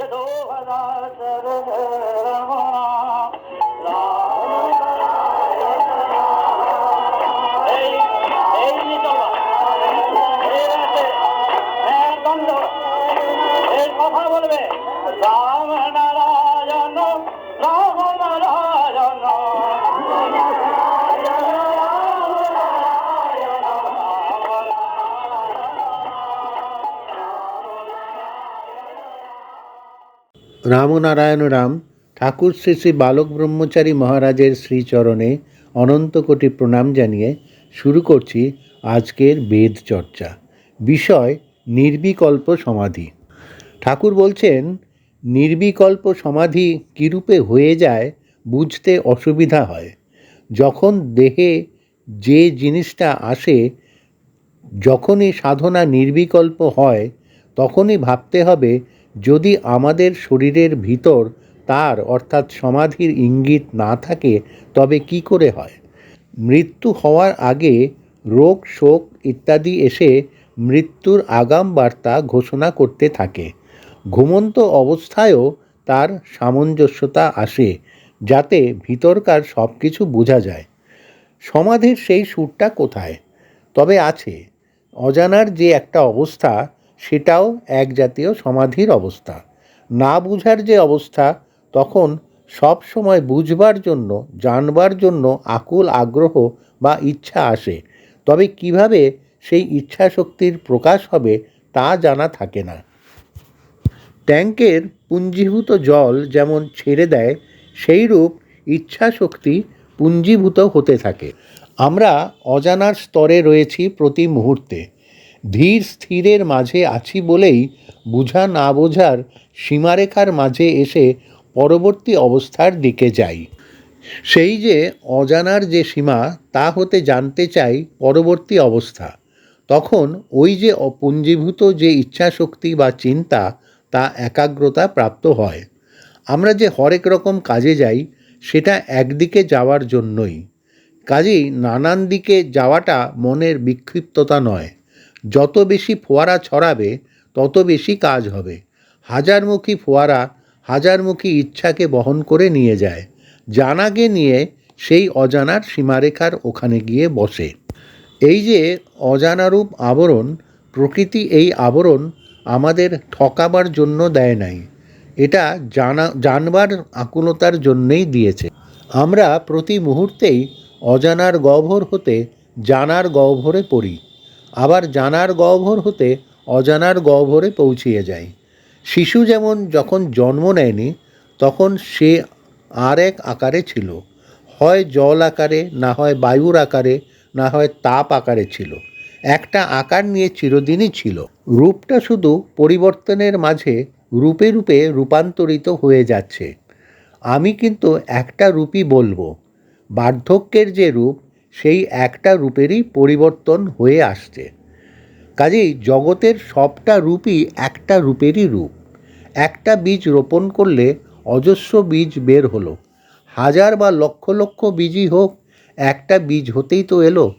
घर मां রামনারায়ণ রাম ঠাকুর শ্রী শ্রী বালক ব্রহ্মচারী মহারাজের শ্রীচরণে অনন্ত কোটি প্রণাম জানিয়ে শুরু করছি আজকের বেদ চর্চা। বিষয় নির্বিকল্প সমাধি। ঠাকুর বলছেন, নির্বিকল্প সমাধি কীরূপে হয়ে যায় বুঝতে অসুবিধা হয়। যখন দেহে যে জিনিসটা আসে, যখনই সাধনা নির্বিকল্প হয়, তখনই ভাবতে হবে যদি আমাদের শরীরের ভিতর তার অর্থাৎ সমাধির ইঙ্গিত না থাকে, তবে কি করে হয়? মৃত্যু হওয়ার আগে রোগ, শোক ইত্যাদি এসে মৃত্যুর আগাম বার্তা ঘোষণা করতে থাকে। ঘুমন্ত অবস্থায়ও তার সামঞ্জস্যতা আসে, যাতে ভিতরকার সব কিছু বোঝা যায়। সমাধির সেই সুরটা কোথায়? তবে আছে। অজানার যে একটা অবস্থা সেটাও এক জাতীয় সমাধির অবস্থা। না বুঝার যে অবস্থা, তখন সব সময় বুঝবার জন্য, জানবার জন্য আকুল আগ্রহ বা ইচ্ছা আসে। তবে কীভাবে সেই ইচ্ছা শক্তির প্রকাশ হবে, তা জানা থাকে না। ট্যাঙ্কের পুঞ্জীভূত জল যেমন ছেড়ে দেয়, সেইরূপ ইচ্ছা শক্তি পুঞ্জীভূত হতে থাকে। আমরা অজানার স্তরে রয়েছি প্রতি মুহূর্তে। ধীর স্থিরের মাঝে আছি বলেই বুঝা না বোঝার সীমারেখার মাঝে এসে পরবর্তী অবস্থার দিকে যাই। সেই যে অজানার যে সীমা, তা হতে জানতে চাই পরবর্তী অবস্থা। তখন ওই যে অপুঞ্জীভূত যে ইচ্ছা শক্তি বা চিন্তা, তা একাগ্রতা প্রাপ্ত হয়। আমরা যে হরেক রকম কাজে যাই, সেটা একদিকে যাওয়ার জন্যই। কাজেই নানান দিকে যাওয়াটা মনের বিক্ষিপ্ততা নয়। যত বেশি ফোয়ারা ছড়াবে, তত বেশি কাজ হবে। হাজারমুখী ফোয়ারা হাজারমুখী ইচ্ছাকে বহন করে নিয়ে যায়। জানাকে নিয়ে সেই অজানার সীমারেখার ওখানে গিয়ে বসে। এই যে অজানারূপ আবরণ, প্রকৃতি এই আবরণ আমাদের ঠকাবার জন্য দেয় নাই। এটা জানা, জানবার আকুলতার জন্যেই দিয়েছে। আমরা প্রতি মুহূর্তেই অজানার গহ্বর হতে জানার গহ্বরে পড়ি। আবার জানার গহ্বর হতে অজানার গহ্বরে পৌঁছিয়ে যায়। শিশু যেমন যখন জন্ম নেয়নি, তখন সে আর এক আকারে ছিল। হয় জল আকারে, না হয় বায়ুর আকারে, না হয় তাপ আকারে ছিল। একটা আকার নিয়ে চিরদিনই ছিল। রূপটা শুধু পরিবর্তনের মাঝে রূপে রূপে রূপান্তরিত হয়ে যাচ্ছে। আমি কিন্তু একটা রূপই বলব। বার্ধক্যের যে রূপ সেই একটা রূপেরই পরিবর্তন হয়ে আসছে। কাজেই জগতের সবটা রূপই একটা রূপেরই রূপ। একটা বীজ রোপণ করলে অজস্র বীজ বের হলো। হাজার বা লক্ষ লক্ষ বীজই হোক, একটা বীজ হতেই তো এলো।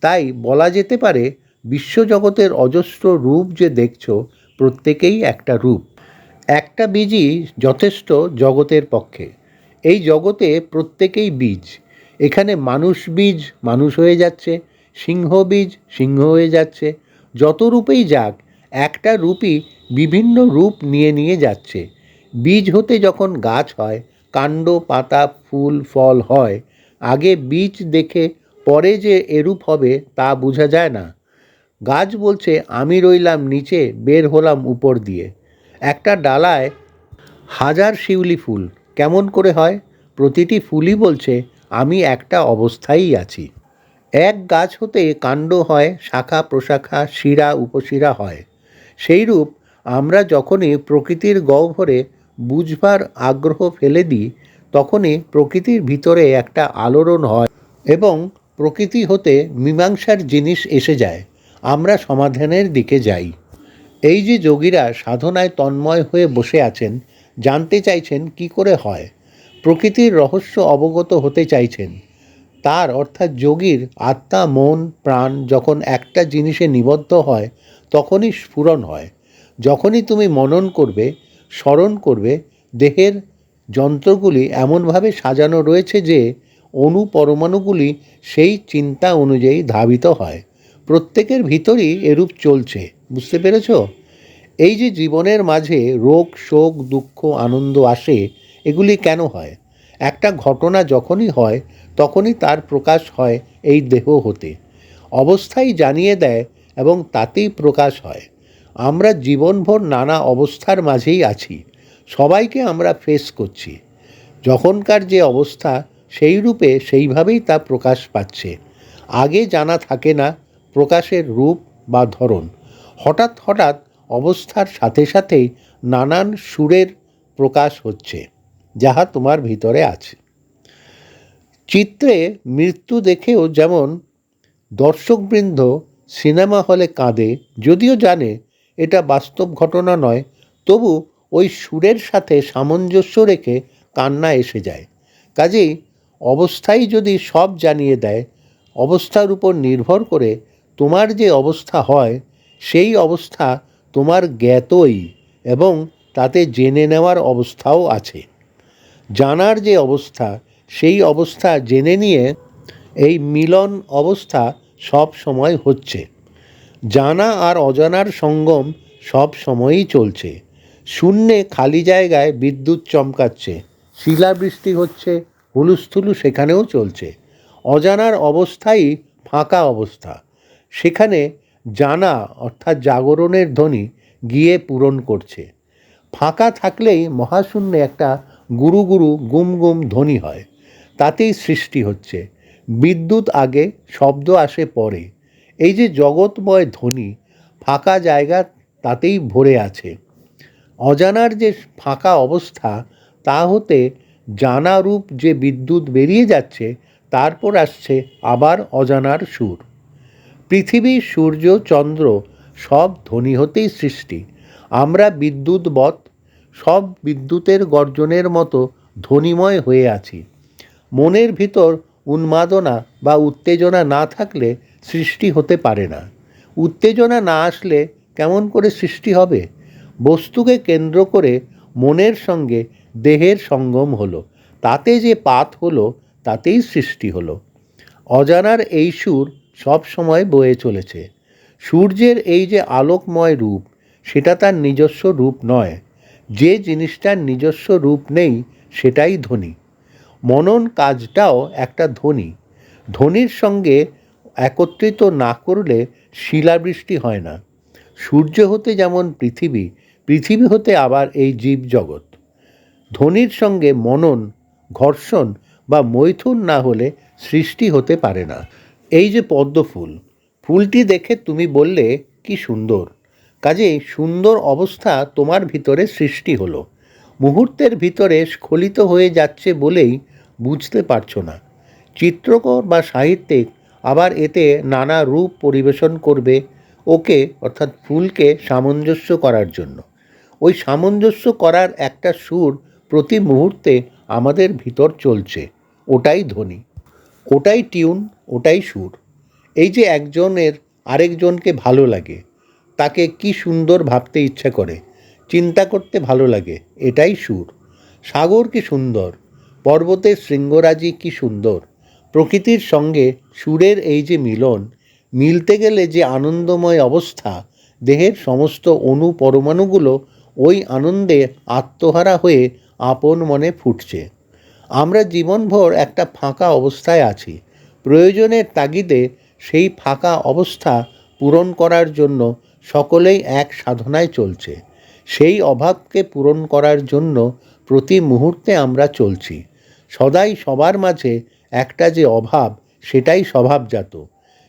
তাই বলা যেতে পারে, বিশ্বজগতের অজস্র রূপ যে দেখছ, প্রত্যেকেই একটা রূপ। একটা বীজই যথেষ্ট জগতের পক্ষে। এই জগতে প্রত্যেকেই বীজ। এখানে মানুষ বীজ মানুষ হয়ে যাচ্ছে, সিংহ বীজ সিংহ হয়ে যাচ্ছে। যত রূপেই যাক, একটা রূপই বিভিন্ন রূপ নিয়ে নিয়ে যাচ্ছে। বীজ হতে যখন গাছ হয়, কাণ্ড, পাতা, ফুল, ফল হয়, আগে বীজ দেখে পরে যে এরূপ হবে তা বোঝা যায় না। গাছ বলছে, আমি রইলাম নিচে, বের হলাম উপর দিয়ে। একটা ডালায় হাজার শিউলি ফুল। কেমন করে হয়? প্রতিটি ফুলই বলছে আমি একটা অবস্থায়ই আছি। এক গাছ হতে কাণ্ড হয়, শাখা প্রশাখা, শিরা উপশিরা হয়। সেইরূপ আমরা যখনই প্রকৃতির গহ্বরে বুঝবার আগ্রহ ফেলে দিই, তখনই প্রকৃতির ভিতরে একটা আলোড়ন হয় এবং প্রকৃতি হতে মীমাংসার জিনিস এসে যায়। আমরা সমাধানের দিকে যাই। এই যে যোগীরা সাধনায় তন্ময় হয়ে বসে আছেন, জানতে চাইছেন কি করে হয়। প্রকৃতির রহস্য অবগত হতে চাইছেন। তার অর্থাৎ যোগীর আত্মা, মন, প্রাণ যখন একটা জিনিসে নিবদ্ধ হয়, তখনই স্ফুরণ হয়। যখনই তুমি মনন করবে, স্মরণ করবে, দেহের যন্ত্রগুলি এমনভাবে সাজানো রয়েছে যে, অণু পরমাণুগুলি সেই চিন্তা অনুযায়ী ধাবিত হয়। প্রত্যেকের ভিতরই এরূপ চলছে। বুঝতে পেরেছ? এই যে জীবনের মাঝে রোগ, শোক, দুঃখ, আনন্দ আসে এগুলি কেন হয়? একটা ঘটনা যখনই হয়, তখনই তার প্রকাশ হয় এই দেহ হতে। অবস্থাই জানিয়ে দেয় এবং তাতেই প্রকাশ হয়। আমরা জীবনভর নানা অবস্থার মাঝেই আছি। সবাইকে আমরা ফেস করছি। যখনকার যে অবস্থা, সেই রূপে সেইভাবেই তা প্রকাশ পাচ্ছে। আগে জানা থাকে না প্রকাশের রূপ বা ধরন। হঠাৎ হঠাৎ অবস্থার সাথে সাথেই নানান সুরের প্রকাশ হচ্ছে। যাহা তোমার ভিতরে আছে। চিত্রে মৃত্যু দেখেও যেমন দর্শকবৃন্দ সিনেমা হলে কাঁদে, যদিও জানে এটা বাস্তব ঘটনা নয়, তবু ওই সুরের সাথে সামঞ্জস্য রেখে কান্না এসে যায়। কাজেই অবস্থাই যদি সব জানিয়ে দেয়, অবস্থার উপর নির্ভর করে তোমার যে অবস্থা হয়, সেই অবস্থা তোমার জ্ঞাতই এবং তাতে জেনে নেওয়ার অবস্থাও আছে। জানার যে অবস্থা, সেই অবস্থা জেনে নিয়ে এই মিলন অবস্থা সব সময় হচ্ছে। জানা আর অজানার সঙ্গম সব সময়ই চলছে। শূন্যে খালি জায়গায় বিদ্যুৎ চমকাচ্ছে। শিলাবৃষ্টি হচ্ছে, হুলুস্থুলু সেখানেও চলছে। অজানার অবস্থাই ফাঁকা অবস্থা। সেখানে জানা, অর্থাৎ জাগরণের ধ্বনি গিয়ে পূরণ করছে। ফাঁকা থাকলেই মহাশূন্যে একটা গুরু গুরু গুম গুম ধ্বনি হয়। তাতেই সৃষ্টি হচ্ছে। বিদ্যুৎ আগে, শব্দ আসে পরে। এই যে জগৎময় ধ্বনি, ফাঁকা জায়গা তাতেই ভরে আছে। অজানার যে ফাঁকা অবস্থা, তা হতে জানা রূপ যে বিদ্যুৎ বেরিয়ে যাচ্ছে, তারপর আসছে আবার অজানার সুর। পৃথিবী, সূর্য, চন্দ্র সব ধ্বনি হতেই সৃষ্টি। আমরা বিদ্যুৎ বিদ্যুৎবৎ সব বিদ্যুতের গর্জনের মতো ধ্বনিময় হয়ে আছি। মনের ভিতর উন্মাদনা বা উত্তেজনা না থাকলে সৃষ্টি হতে পারে না। উত্তেজনা না আসলে কেমন করে সৃষ্টি হবে? বস্তুকে কেন্দ্র করে মনের সঙ্গে দেহের সঙ্গম হলো। তাতে যে পাত হলো, তাতেই সৃষ্টি হলো। অজানার এই সুর সব সময় বয়ে চলেছে। সূর্যের এই যে আলোকময় রূপ, সেটা তার নিজস্ব রূপ নয়। যে জিনিসটার নিজস্ব রূপ নেই, সেটাই ধ্বনি মনন কাজটাও একটা ধ্বনি। ধ্বনির সঙ্গে একত্রিত না করলে শিলাবৃষ্টি হয় না। সূর্য হতে যেমন পৃথিবী পৃথিবী হতে আবার এই জীবজগৎ। ধ্বনির সঙ্গে মনন, ঘর্ষণ বা মৈথুন না হলে সৃষ্টি হতে পারে না। এই যে পদ্ম ফুল ফুলটি দেখে তুমি বললে, কি সুন্দর। কাজেই সুন্দর অবস্থা তোমার ভিতরে সৃষ্টি হলো। মুহূর্তের ভিতরে স্খলিত হয়ে যাচ্ছে বলেই বুঝতে পারছ না। চিত্রকর বা সাহিত্যিক আবার এতে নানা রূপ পরিবেশন করবে ওকে, অর্থাৎ ফুলকে সামঞ্জস্য করার জন্য। ওই সামঞ্জস্য করার একটা সুর প্রতি মুহূর্তে আমাদের ভিতর চলছে। ওটাই ধ্বনি, ওটাই টিউন, ওটাই সুর। এই যে একজনের আরেকজনকে ভালো লাগে তাকে কি সুন্দর ভাবতে ইচ্ছা করে। চিন্তা করতে ভালো লাগে, এটাই সুর। সাগর কি সুন্দর, পর্বতের শৃঙ্গরাজি কি সুন্দর। প্রকৃতির সঙ্গে সুরের এই যে মিলন, মিলতে গেলে যে আনন্দময় অবস্থা, দেহের সমস্ত অণু পরমাণুগুলো ওই আনন্দে আত্মহারা হয়ে আপন মনে ফুটছে। আমরা জীবনভর একটা ফাঁকা অবস্থায় আছি। প্রয়োজনের তাগিদে সেই ফাঁকা অবস্থা পূরণ করার জন্য সকলেই এক সাধনায় চলছে। সেই অভাবকে পূরণ করার জন্য প্রতি মুহূর্তে আমরা চলছি। সদাই সবার মাঝে একটা যে অভাব, সেটাই স্বভাবজাত।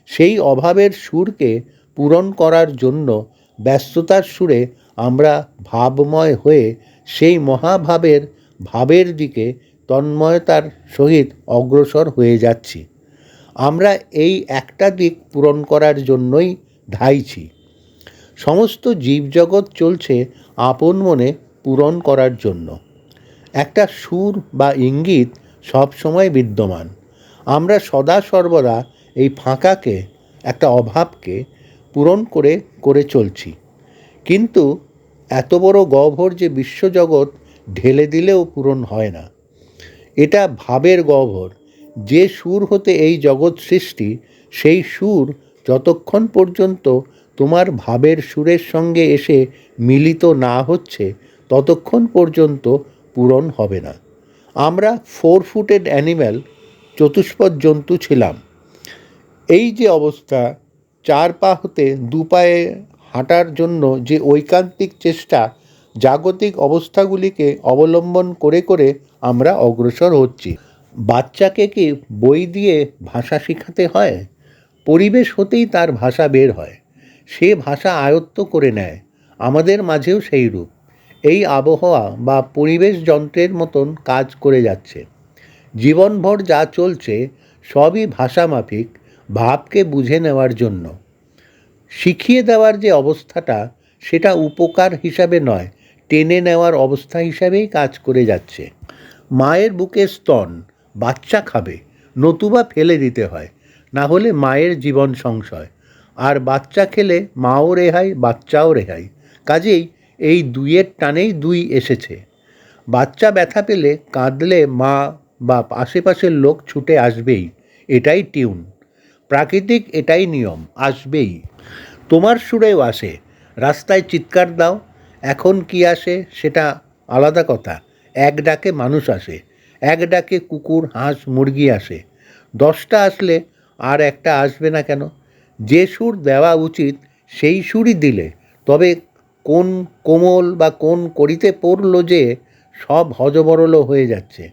সেই অভাবের সুরকে পূরণ করার জন্য ব্যস্ততার সুরে আমরা ভাবময় হয়ে সেই মহাভাবের ভাবের দিকে তন্ময়তার সহিত অগ্রসর হয়ে যাচ্ছি। আমরা এই একটা দিক পূরণ করার জন্যই ধাইছি। সমস্ত জীবজগৎ চলছে আপন মনে পূরণ করার জন্য। একটা সুর বা ইঙ্গিত সব সময় বিদ্যমান। আমরা সদা সর্বদা এই ফাঁকাকে, একটা অভাবকে পূরণ করে করে চলছি। কিন্তু এত বড় গহ্বর যে বিশ্বজগৎ ঢেলে দিলেও পূরণ হয় না। এটা ভাবের গহ্বর। যে সুর হতে এই জগৎ সৃষ্টি, সেই সুর যতক্ষণ পর্যন্ত তোমার ভাবের সুরের সঙ্গে এসে মিলিত না হচ্ছে, ততক্ষণ পর্যন্ত পূরণ হবে না। আমরা ফোর ফুটেড অ্যানিম্যাল চতুষ্পদ জন্তু ছিলাম। এই যে অবস্থা, চার পা হতে দু পায়ে হাঁটার জন্য যে ঐকান্তিক চেষ্টা, জাগতিক অবস্থাগুলিকে অবলম্বন করে করে আমরা অগ্রসর হচ্ছি। বাচ্চাকে কি বই দিয়ে ভাষা শেখাতে হয়? পরিবেশ হতেই তার ভাষা বের হয়। সে ভাষা আয়ত্ত করে নেয়। আমাদের মাঝেও সেই রূপ। এই আবহাওয়া বা পরিবেশ যন্ত্রের মতন কাজ করে যাচ্ছে। জীবনভর যা চলছে, সবই ভাষামাফিক, ভাবকে বুঝে নেওয়ার জন্য। শিখিয়ে দেওয়ার যে অবস্থাটা, সেটা উপকার হিসাবে নয়, টেনে নেওয়ার অবস্থা হিসাবেই কাজ করে যাচ্ছে। মায়ের বুকে স্তন, বাচ্চা খাবে, নতুবা ফেলে দিতে হয়, না হলে মায়ের জীবন সংশয়। আর বাচ্চা খেলে মাও রেহাই, বাচ্চাও রেহাই। কাজেই এই দুইয়ের টানেই দুই এসেছে। বাচ্চা ব্যথা পেলে কাঁদলে মা বা আশেপাশের লোক ছুটে আসবেই। এটাই টিউন। প্রাকৃতিক এটাই নিয়ম, আসবেই। তোমার সুরেও আসে। রাস্তায় চিৎকার দাও। এখন কি আসে সেটা আলাদা কথা। এক ডাকে মানুষ আসে। এক ডাকে কুকুর, হাঁস, মুরগি আসে। দশটা আসলে আর একটা আসবে না কেন? যে সুর দেওয়া উচিত, সেই সুরই দিলে। তবে কোন কোমল বা কোন করিতে পড়ল যে, সব হজবরল হয়ে যাচ্ছে।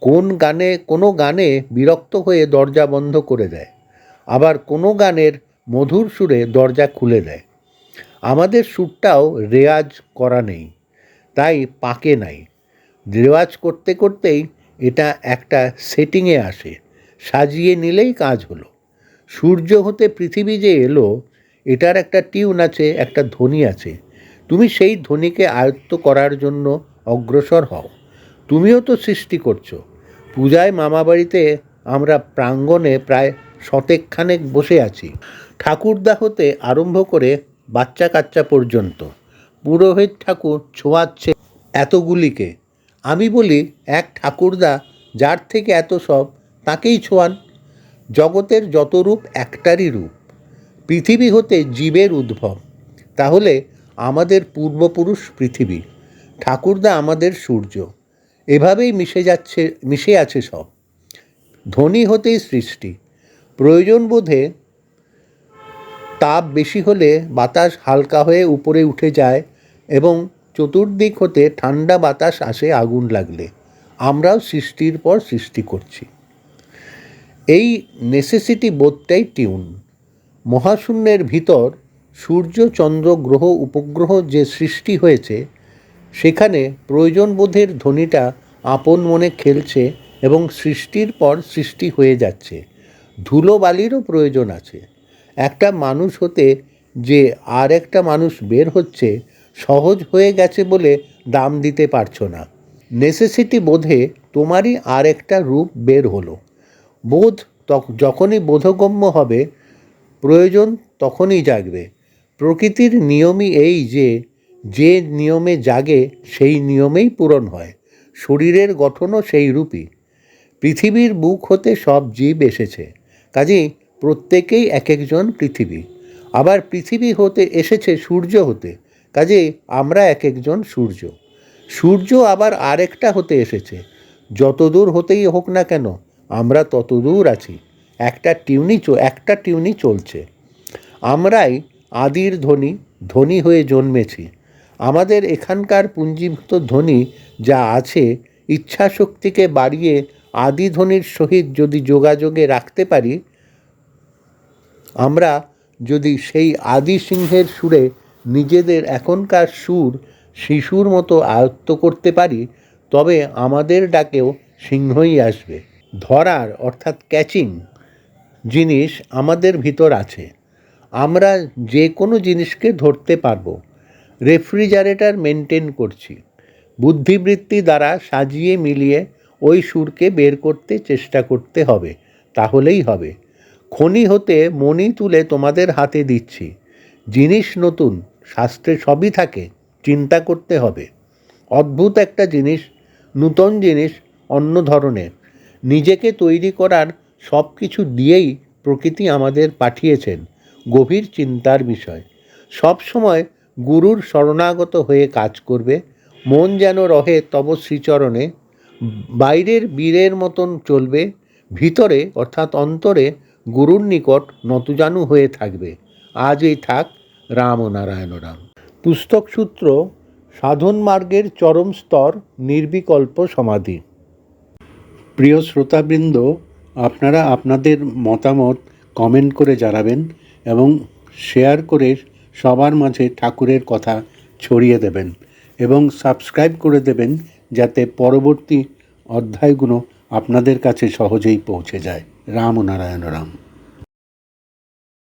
কোন গানে, কোনো গানে বিরক্ত হয়ে দরজা বন্ধ করে দেয়। আবার কোনো গানের মধুর সুরে দরজা খুলে দেয়। আমাদের সুরটাও রেয়াজ করা নেই, তাই পাকে নাই। রেওয়াজ করতে করতেই এটা একটা সেটিংয়ে আসে, সাজিয়ে নিলেই কাজ হলো। সূর্য হতে পৃথিবী যে এলো, এটার একটা টিউন আছে, একটা ধ্বনি আছে। তুমি সেই ধ্বনিকে আয়ত্ত করার জন্য অগ্রসর হও। তুমিও তো সৃষ্টি করছ। পূজায় মামাবাড়িতে আমরা প্রাঙ্গণে প্রায় শতেকখানেক বসে আছি। ঠাকুরদা হতে আরম্ভ করে বাচ্চা কাচ্চা পর্যন্ত। পুরোহিত ঠাকুর ছোঁয়াচ্ছে এতগুলিকে। আমি বলি, এক ঠাকুরদা যার থেকে এত সব, তাকেই ছোঁয়ান। জগতের যত রূপ একটারই রূপ, পৃথিবী হতে জীবের উদ্ভব, তাহলে আমাদের পূর্বপুরুষ পৃথিবী, ঠাকুরদা আমাদের সূর্য, এভাবেই মিশে যাচ্ছে, মিশে আছে সব। ধ্বনি হতেই সৃষ্টি, প্রয়োজন বোধে তাপ বেশি হলে বাতাস হালকা হয়ে উপরে উঠে যায় এবং চতুর্দিক হতে ঠান্ডা বাতাস আসে আগুন লাগলে। আমরাও সৃষ্টির পর সৃষ্টি করছি। এই নেসেসিটি বোধটাই টিউন মহাশূন্যের ভিতর সূর্য, চন্দ্র, গ্রহ, উপগ্রহ যে সৃষ্টি হয়েছে, সেখানে প্রয়োজনবোধের ধ্বনিটা আপন মনে খেলছে এবং সৃষ্টির পর সৃষ্টি হয়ে যাচ্ছে। ধুলোবালিরও প্রয়োজন আছে। একটা মানুষ হতে যে আর একটা মানুষ বের হচ্ছে, সহজ হয়ে গেছে বলে দাম দিতে পারছ না। নেসেসিটি বোধে তোমারই আর একটা রূপ বের হলো। বোধ যখনই বোধগম্য হবে, প্রয়োজন তখনই জাগবে। প্রকৃতির নিয়মই এই যে যে নিয়মে জাগে, সেই নিয়মেই পূরণ হয়। শরীরের গঠনও সেই রূপই। পৃথিবীর বুক হতে সব জীব এসেছে। কাজেই প্রত্যেকেই এক একজন পৃথিবী। আবার পৃথিবী হতে এসেছে সূর্য হতে। কাজেই আমরা এক একজন সূর্য। সূর্য আবার আরেকটা হতে এসেছে। যত দূর হতেই হোক না কেন আমরা তত দূর আছি। একটা টিউনি একটা টিউনি চলছে। আমরাই আদির ধ্বনি ধ্বনি হয়ে জন্মেছি। আমাদের এখানকার পুঞ্জীভূত ধ্বনি যা আছে ইচ্ছা শক্তিকে বাড়িয়ে আদি ধ্বনির সহিত যদি যোগাযোগে রাখতে পারি, আমরা যদি সেই আদি সিংহের সুরে নিজেদের এখনকার সুর শিশুর মতো আয়ত্ত করতে পারি, তবে আমাদের ডাকেও সিংহই আসবে। ধরার, অর্থাৎ ক্যাচিং জিনিস আমাদের ভিতর আছে। আমরা যে কোনো জিনিসকে ধরতে পারব রেফ্রিজারেটর মেনটেন করছি, বুদ্ধিবৃত্তি দ্বারা সাজিয়ে মিলিয়ে ওই সুরকে বের করতে চেষ্টা করতে হবে, তাহলেই হবে। খনি হতে মণি তুলে তোমাদের হাতে দিচ্ছি, জিনিস নতুন, শাস্ত্রে সবই থাকে, চিন্তা করতে হবে। অদ্ভুত একটা জিনিস, নূতন জিনিস, অন্য ধরনের। নিজেকে তৈরি করার সব কিছু দিয়েই প্রকৃতি আমাদের পাঠিয়েছেন। গভীর চিন্তার বিষয়। সব সময় গুরুর শরণাগত হয়ে কাজ করবে, মন যেন রহে তব শ্রীচরণে, বাইরের বীরের মতন চলবে, ভিতরে অর্থাৎ অন্তরে গুরুর নিকট নতজানু হয়ে থাকবে। আজ এই থাক রাম ও নারায়ণ রাম। পুস্তক সূত্র সাধন মার্গের চরম স্তর, নির্বিকল্প সমাধি। প্রিয় শ্রোতাবৃন্দ, আপনারা আপনাদের মতামত কমেন্ট করে জানাবেন এবং শেয়ার করে সবার মাঝে ঠাকুরের কথা ছড়িয়ে দেবেন এবং সাবস্ক্রাইব করে দেবেন যাতে পরবর্তী অধ্যায়গুলো আপনাদের কাছে সহজেই পৌঁছে যায়। রাম নারায়ণ রাম।